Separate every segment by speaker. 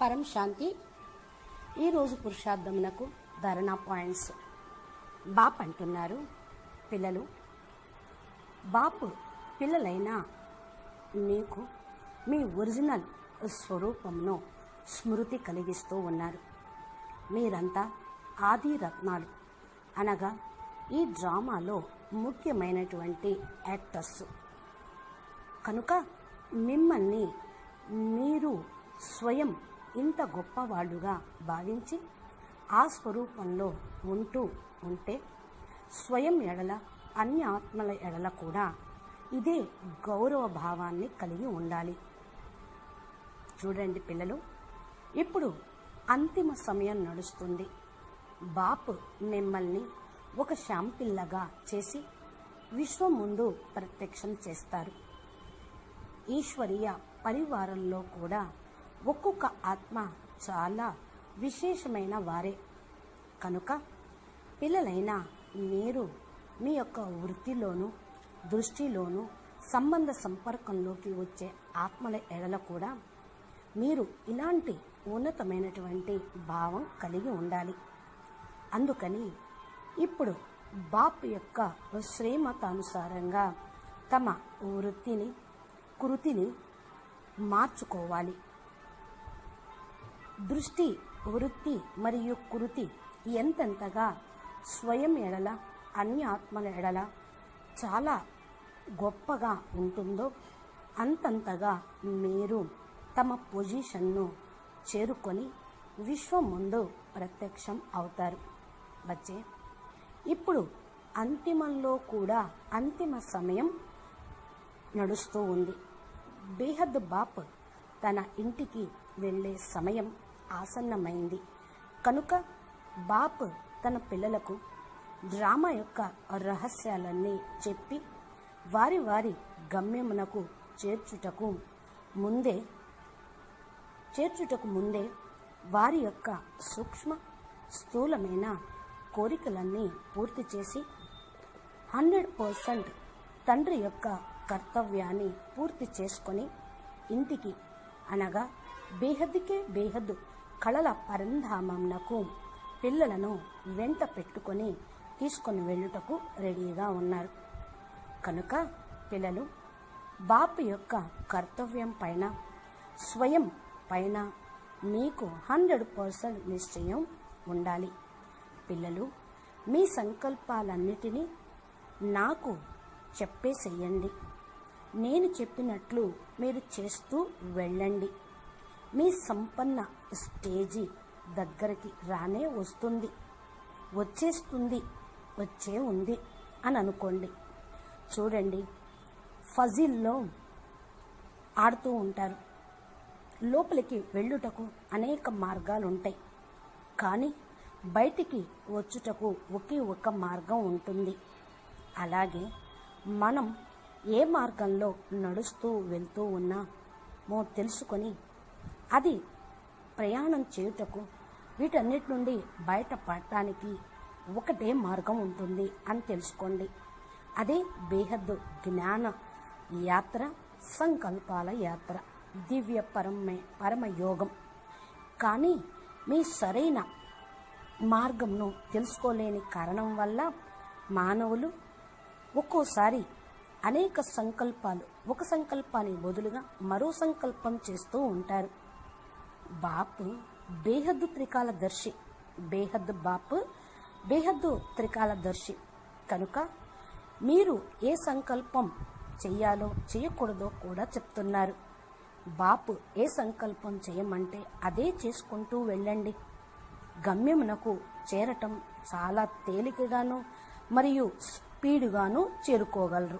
Speaker 1: పరం శాంతి. ఈరోజు పురుషార్థమునకు ధరణా పాయింట్స్. బాప్ అంటున్నారు పిల్లలు బాపు పిల్లలైన మీకు మీ ఒరిజినల్ స్వరూపంను స్మృతి కలిగిస్తూ ఉన్నారు. మీరంతా ఆది రత్నాలు. అనగా ఈ డ్రామాలో ముఖ్యమైనటువంటి యాక్టర్స్. కనుక మిమ్మల్ని మీరు స్వయం ఇంత గొప్పవాళ్ళుగా భావించి ఆ స్వరూపంలో ఉంటూ ఉంటే స్వయం ఎడల అన్ని ఆత్మల ఎడల కూడా ఇదే గౌరవ భావాన్ని కలిగి ఉండాలి. చూడండి పిల్లలు ఇప్పుడు అంతిమ సమయం నడుస్తుంది. బాపు మిమ్మల్ని ఒక శాంపిల్లగా చేసి విశ్వం ముందు ప్రత్యక్షం చేస్తారు. ఈశ్వరీయ పరివారంలో కూడా ఒక్కొక్క ఆత్మ చాలా విశేషమైన వారే. కనుక పిల్లలైన మీరు మీ యొక్క వృత్తిలోనూ దృష్టిలోనూ సంబంధ సంపర్కంలోకి వచ్చే ఆత్మల ఎడల కూడా మీరు ఇలాంటి ఉన్నతమైనటువంటి భావం కలిగి ఉండాలి. అందుకని ఇప్పుడు బాప్ యొక్క శ్రీమతానుసారంగా తమ వృత్తిని కృతిని మార్చుకోవాలి. దృష్టి వృత్తి మరియు కృతి ఎంతెంతగా స్వయం ఎడల అన్యాత్మల ఎడల చాలా గొప్పగా ఉంటుందో అంతంతగా మీరు తమ పొజిషన్ను చేరుకొని విశ్వం ముందు ప్రత్యక్షం అవుతారు. వచ్చే ఇప్పుడు అంతిమంలో కూడా అంతిమ సమయం నడుస్తూ ఉంది. బేహద్ బాప్ తన ఇంటికి వెళ్ళే సమయం ఆసన్నమైంది. కనుక బాప్ తన పిల్లలకు డ్రామా యొక్క రహస్యాలన్నీ చెప్పి వారి వారి గమ్యమునకు చేర్చుటకు ముందే చేర్చుటకు ముందే వారి యొక్క సూక్ష్మ స్థూలమైన కోరికలన్నీ పూర్తి చేసి హండ్రెడ్ పర్సెంట్ తండ్రి యొక్క కర్తవ్యాన్ని పూర్తి చేసుకొని ఇంటికి అనగా బేహద్దుకే బేహద్దు కళల పరంధామంనకు పిల్లలను వెంట పెట్టుకొని తీసుకొని వెళ్ళుటకు రెడీగా ఉన్నారు. కనుక పిల్లలు బాపు యొక్క కర్తవ్యం పైన స్వయం పైన మీకు హండ్రెడ్ పర్సెంట్ నిశ్చయం ఉండాలి. పిల్లలు మీ సంకల్పాలన్నిటినీ నాకు చెప్పేసేయండి. నేను చెప్పినట్లు మీరు చేస్తూ వెళ్ళండి. మీ సంపన్న స్టేజీ దగ్గరికి రానే వస్తుంది. వచ్చేస్తుంది వచ్చే ఉంది అని అనుకోండి. చూడండి ఫజిల్లో ఆడుతూ ఉంటారు. లోపలికి వెళ్ళుటకు అనేక మార్గాలు ఉంటాయి కానీ బయటికి వచ్చుటకు ఒకే ఒక మార్గం ఉంటుంది. అలాగే మనం ఏ మార్గంలో నడుస్తూ వెళ్తూ ఉన్నామో తెలుసుకొని అది ప్రయాణం చేయుటకు వీటన్నిటి నుండి బయటపడటానికి ఒకటే మార్గం ఉంటుంది అని తెలుసుకోండి. అదే బేహద్దు జ్ఞాన యాత్ర సంకల్పాల యాత్ర దివ్య పరమే పరమయోగం. కానీ మీ సరైన మార్గంను తెలుసుకోలేని కారణం వల్ల మానవులు ఒక్కోసారి అనేక సంకల్పాలు ఒక సంకల్పానికి బదులుగా మరో సంకల్పం చేస్తూ ఉంటారు. బాపు బేహద్దు త్రికాల దర్శి. బేహద్దు బాపు బేహద్దు త్రికాల దర్శి. కనుక మీరు ఏ సంకల్పం చెయ్యాలో చేయకూడదో కూడా చెప్తున్నారు. బాపు ఏ సంకల్పం చేయమంటే అదే చేసుకుంటూ వెళ్ళండి. గమ్యమునకు చేరటం చాలా తేలికగాను మరియు స్పీడ్గాను చేరుకోగలరు.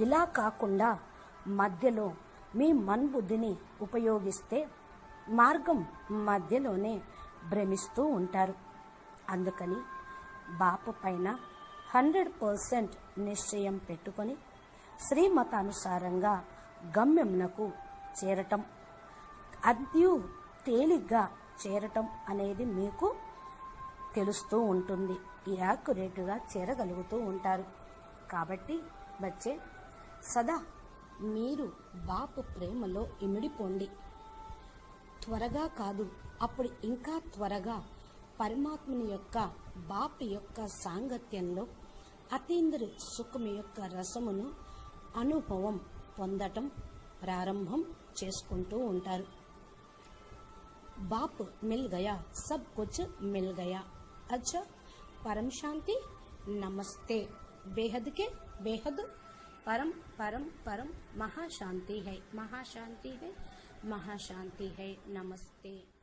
Speaker 1: ఇలా కాకుండా మధ్యలో మీ మన్బుద్ధిని ఉపయోగిస్తే మార్గం మధ్యలోనే భ్రమిస్తూ ఉంటారు. అందుకని బాపు పైన హండ్రెడ్ పర్సెంట్ నిశ్చయం పెట్టుకొని శ్రీమతానుసారంగా గమ్యంనకు చేరటం అద్యు తేలిగ్గా చేరటం అనేది మీకు తెలుస్తూ ఉంటుంది. యాక్యురేట్గా చేరగలుగుతూ ఉంటారు. కాబట్టి వచ్చే సదా మీరు బాపు ప్రేమలో ఇమిడిపోండి. త్వరగా కాదు అప్పుడు ఇంకా త్వరగా పరమాత్ముని యొక్క బాపు యొక్క సాంగత్యంలో అతీంద్ర సుఖం యొక్క రసమును అనుభవం పొందటం ప్రారంభం చేసుకుంటూ ఉంటారు बाप मिल गया सब कुछ मिल गया अच्छा परम शांति नमस्ते बेहद के बेहद परम परम परम महाशांति है महाशांति है महाशांति है नमस्ते।